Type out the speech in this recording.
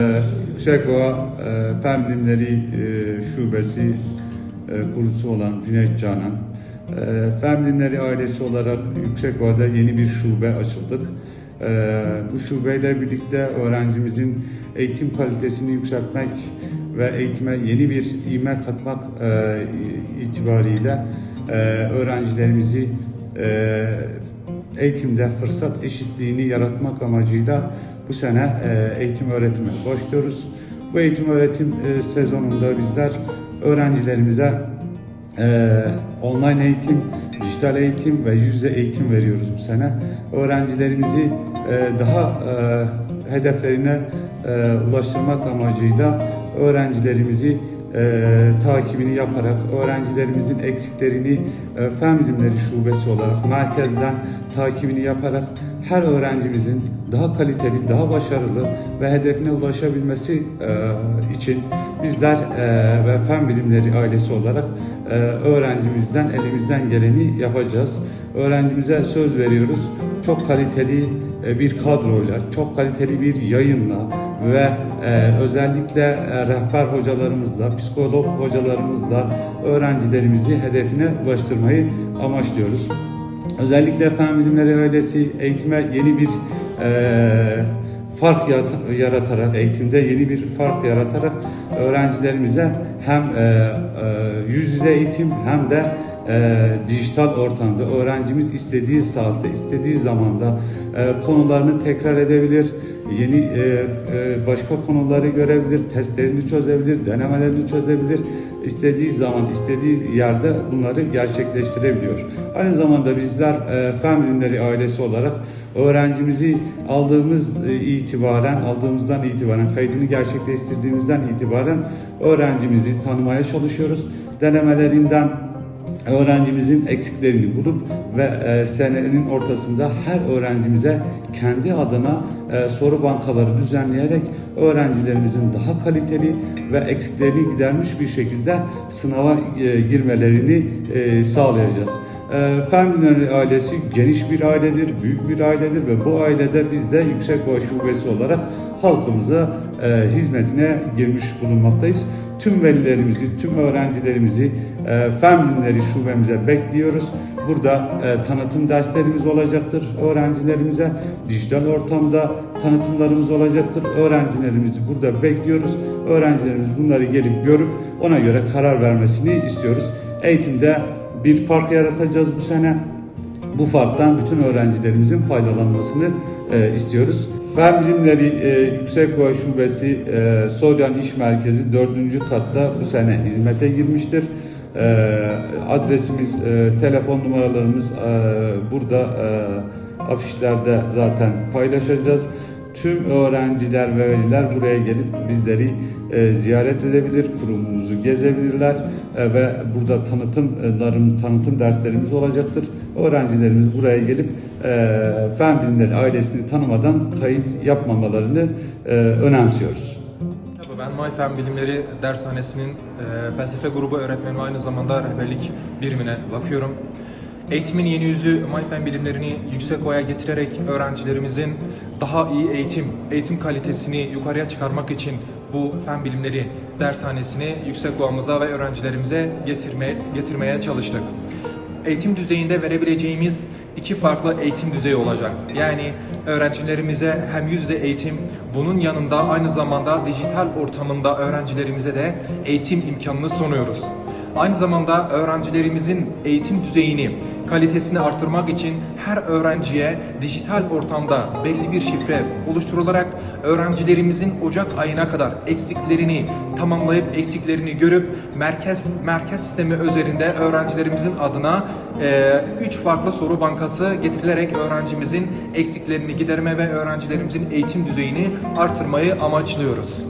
Yüksekova e, Fen Bilimleri e, Şubesi e, kurucusu olan Cüneyt Canan. E, Fen Bilimleri ailesi olarak Yüksekova'da yeni bir şube açıldık. E, bu şubeyle birlikte öğrencimizin eğitim kalitesini yükseltmek ve eğitime yeni bir ivme katmak e, itibariyle e, öğrencilerimizi e, eğitimde fırsat eşitliğini yaratmak amacıyla bu sene e, eğitim öğretime başlıyoruz. Bu eğitim öğretim e, sezonunda bizler öğrencilerimize e, online eğitim, dijital eğitim ve yüz yüze eğitim veriyoruz bu sene. Öğrencilerimizi daha hedeflerine ulaştırmak amacıyla öğrencilerimizi e, takibini yaparak öğrencilerimizin eksiklerini e, Fen Bilimleri Şubesi olarak merkezden takibini yaparak her öğrencimizin daha kaliteli, daha başarılı ve hedefine ulaşabilmesi e, için bizler e, ve Fen Bilimleri ailesi olarak e, öğrencimizden elimizden geleni yapacağız. Öğrencimize söz veriyoruz. Çok kaliteli e, bir kadroyla, çok kaliteli bir yayınla ve e, özellikle e, rehber hocalarımızla, psikolog hocalarımızla öğrencilerimizi hedefine ulaştırmayı amaçlıyoruz. Özellikle Fen Bilimleri Ailesi eğitime yeni bir e, fark yarat- yaratarak, eğitimde yeni bir fark yaratarak öğrencilerimize hem e, e, yüz yüze eğitim hem de e, dijital ortamda öğrencimiz istediği saatte, istediği zamanda e, konularını tekrar edebilir, yeni e, e, başka konuları görebilir, testlerini çözebilir, denemelerini çözebilir. İstediği zaman, istediği yerde bunları gerçekleştirebiliyor. Aynı zamanda bizler e, Fen Bilimleri ailesi olarak öğrencimizi aldığımız e, itibaren, aldığımızdan itibaren, kaydını gerçekleştirdiğimizden itibaren öğrencimizi tanımaya çalışıyoruz. Denemelerinden öğrencimizin eksiklerini bulup ve e, senenin ortasında her öğrencimize kendi adına e, soru bankaları düzenleyerek öğrencilerimizin daha kaliteli ve eksiklerini gidermiş bir şekilde sınava e, girmelerini e, sağlayacağız. E, Fen Bilimleri ailesi geniş bir ailedir, büyük bir ailedir ve bu ailede biz de Yüksekova Şubesi olarak halkımıza e, hizmetine girmiş bulunmaktayız. Tüm velilerimizi, tüm öğrencilerimizi e, Fen Bilimleri Şubemize bekliyoruz. Burada e, tanıtım derslerimiz olacaktır öğrencilerimize. Dijital ortamda tanıtımlarımız olacaktır. Öğrencilerimizi burada bekliyoruz. Öğrencilerimiz bunları gelip görüp ona göre karar vermesini istiyoruz. Eğitimde bir fark yaratacağız bu sene. Bu farktan bütün öğrencilerimizin faydalanmasını e, istiyoruz. Fen Bilimleri e, Yüksekova Şubesi e, Soryan İş Merkezi 4. katta bu sene hizmete girmiştir. E, adresimiz, e, telefon numaralarımız e, burada e, afişlerde zaten paylaşacağız. Tüm öğrenciler ve veliler buraya gelip bizleri e, ziyaret edebilir, kurumumuzu gezebilirler e, ve burada tanıtımlarım, tanıtım derslerimiz olacaktır. Öğrencilerimiz buraya gelip e, Fen Bilimleri ailesini tanımadan kayıt yapmamalarını e, önemsiyoruz. Ben May Fen Bilimleri Dershanesi'nin e, felsefe grubu öğretmeni aynı zamanda rehberlik birimine bakıyorum. Eğitimin yeni yüzü May Fen Bilimlerini yüksek oya getirerek öğrencilerimizin daha iyi eğitim, eğitim kalitesini yukarıya çıkarmak için bu Fen Bilimleri Dershanesini yüksek oyamıza ve öğrencilerimize getirme, getirmeye çalıştık eğitim düzeyinde verebileceğimiz iki farklı eğitim düzeyi olacak. Yani öğrencilerimize hem yüz yüze eğitim, bunun yanında aynı zamanda dijital ortamında öğrencilerimize de eğitim imkanını sunuyoruz. Aynı zamanda öğrencilerimizin eğitim düzeyini, kalitesini artırmak için her öğrenciye dijital ortamda belli bir şifre oluşturularak öğrencilerimizin Ocak ayına kadar eksiklerini tamamlayıp eksiklerini görüp merkez merkez sistemi üzerinde öğrencilerimizin adına 3 farklı soru bankası getirilerek öğrencimizin eksiklerini giderme ve öğrencilerimizin eğitim düzeyini artırmayı amaçlıyoruz.